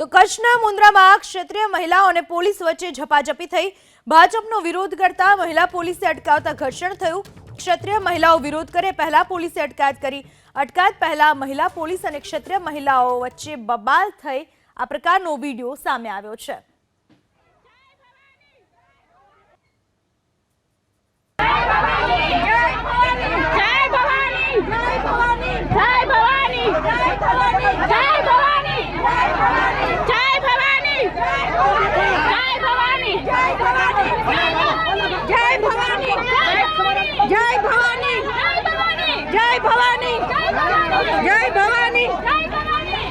તો કચ્છના મુન્દ્રામાં ક્ષેત્રીય મહિલાઓ અને પોલીસ વચ્ચે ઝપાઝપી થઈ. ભાજપનો વિરોધ કરતા મહિલા પોલીસે અટકાવતા ઘર્ષણ થયું. ક્ષત્રિય મહિલાઓ વિરોધ કરે પહેલા પોલીસે અટકાયત કરી. અટકાયત પહેલા મહિલા પોલીસ અને ક્ષત્રિય મહિલાઓ વચ્ચે બબાલ થઈ. આ પ્રકારનો વીડિયો સામે આવ્યો છે.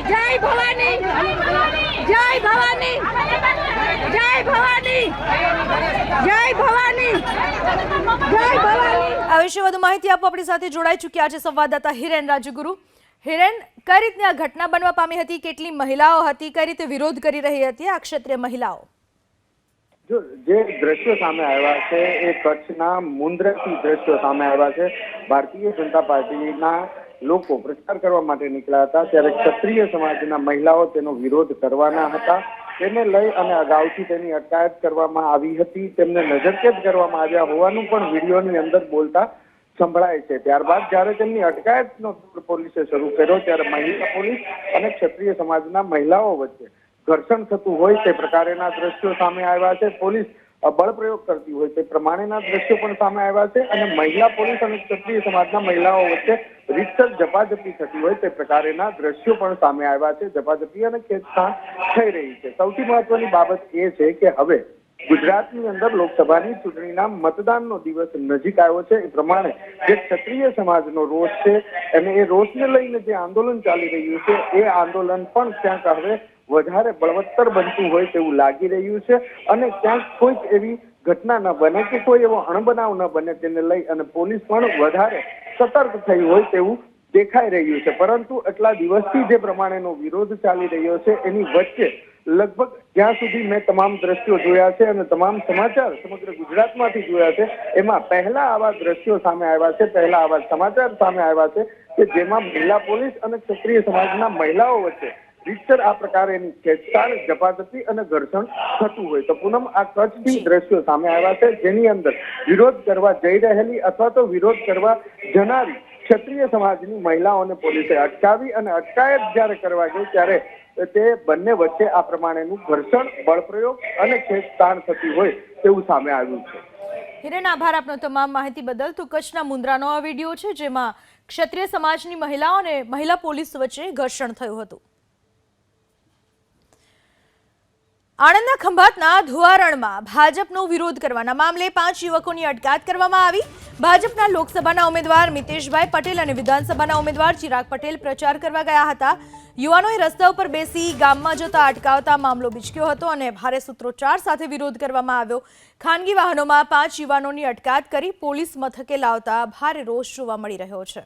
જય ભવાની! જય ભવાની! જય ભવાની! જય ભવાની! જય ભવાની! આ વિશે વધુ માહિતી આપવા આપણી સાથે જોડાઈ ચૂક્યા છે સંવાદદાતા હિરેન રાજગુરુ. હિરેન કઈ રીતની આ ઘટના બનવા પામી હતી? કેટલી મહિલાઓ હતી? કઈ રીતે વિરોધ કરી રહી હતી આ ક્ષેત્રે મહિલાઓ? જો જે દ્રશ્યો સામે આવ્યા છે એ કચ્છના મુંદ્રથી દ્રશ્યો સામે આવ્યા છે. ભારતીય જનતા પાર્ટીના લોકો પ્રચાર કરવા માટે નીકળ્યા હતા ત્યારે ક્ષત્રિય સમાજના મહિલાઓ તેનો વિરોધ કરવાના હતા. તેને લઈ અને અગાઉથી તેની અટકાયત કરવામાં આવી હતી. તેમને નજરકેદ કરવામાં આવ્યા હોવાનું પણ વિડીયોની અંદર બોલતા સંભળાય છે. ત્યારબાદ જ્યારે તેમની અટકાયતનો પોલીસે શરૂ કર્યો ત્યારે મહિલા પોલીસ અને ક્ષત્રિય સમાજના મહિલાઓ વચ્ચે ઘર્ષણ થતું હોય તે પ્રકારેના દ્રશ્યો સામે આવ્યા છે. પોલીસ બળપ્રયોગ પ્રયોગ કરતી હોય તે પ્રમાણેના દ્રશ્યો પણ સામે આવ્યા છે અને મહિલા પોલીસ અને ક્ષત્રિય સમાજના મહિલાઓ વચ્ચે રીતસર ઝપાઝપી થતી હોય તે પ્રકારેના દ્રશ્યો પણ સામે આવ્યા છે. ઝપાઝપી અને ખેંચતાણ થઈ રહી છે. સૌથી મહત્વની બાબત એ છે કે હવે ગુજરાતની અંદર લોકસભાની ચૂંટણીના મતદાનનો દિવસ નજીક આવ્યો છે. એ પ્રમાણે જે ક્ષત્રિય સમાજનો રોષ છે અને એ રોષને લઈને જે આંદોલન ચાલી રહ્યું છે, એ આંદોલન પણ ક્યાંક હવે વધારે બળવત્તર બનતું હોય તેવું લાગી રહ્યું છે અને ક્યાંક કોઈક એવી ઘટના ન બને કે કોઈ એવો અણબનાવ ન બને તેને લઈ અને પોલીસ પણ વધારે સતર્ક થઈ હોય તેવું દેખાઈ રહ્યું છે. પરંતુ એટલા દિવસથી જે પ્રમાણેનો વિરોધ ચાલી રહ્યો છે, એની વચ્ચે લગભગ જ્યાં સુધી મેં તમામ દ્રશ્યો જોયા છે અને તમામ સમાચાર સમગ્ર ગુજરાતમાંથી જોયા છે, એમાં પહેલા આવા દ્રશ્યો સામે આવ્યા છે, પહેલા આવા સમાચાર સામે આવ્યા છે કે જેમાં મહિલા પોલીસ અને ક્ષત્રિય સમાજના મહિલાઓ વચ્ચે રીતસર આ પ્રકારેની ખેંચતાણ જપાદતી અને ઘર્ષણ થતું હોય. તો પૂનમ આ કચ્છથી દ્રશ્યો સામે આવ્યા છે, જેની અંદર વિરોધ કરવા જઈ રહેલી અથવા તો વિરોધ કરવા જનારી ક્ષત્રિય સમાજની મહિલાઓને પોલીસે અટકાવી અને અટકાયત જ્યારે કરવા ગઈ, ત્યારે તે બંને વચ્ચે આ પ્રમાણેનું ઘર્ષણ, બળપ્રયોગ અને ખેંચતાણ થતી હોય તેવું સામે આવ્યું છે. હિરેન, આભાર આપનો તમામ માહિતી બદલ. તો કચ્છના મુન્દ્રાનો આ વીડિયો છે, જેમાં ક્ષત્રિય સમાજની મહિલાઓ અને મહિલા પોલીસ વચ્ચે ઘર્ષણ થયું હતું. આણંદના ખંભાતના ધુવારણમાં ભાજપનો વિરોધ કરવાના મામલે પાંચ યુવકોની અટકાયત કરવામાં આવી. ભાજપના લોકસભાના ઉમેદવાર મિતેશભાઈ પટેલ અને વિધાનસભાના ઉમેદવાર ચિરાગ પટેલ પ્રચાર કરવા ગયા હતા. યુવાનોએ રસ્તા ઉપર બેસી ગામમાં જતા અટકાવતા મામલો બિચક્યો હતો અને ભારે સૂત્રોચ્ચાર સાથે વિરોધ કરવામાં આવ્યો. ખાનગી વાહનોમાં પાંચ યુવાનોની અટકાયત કરી પોલીસ મથકે લાવતા ભારે રોષ જોવા મળી રહ્યો છે.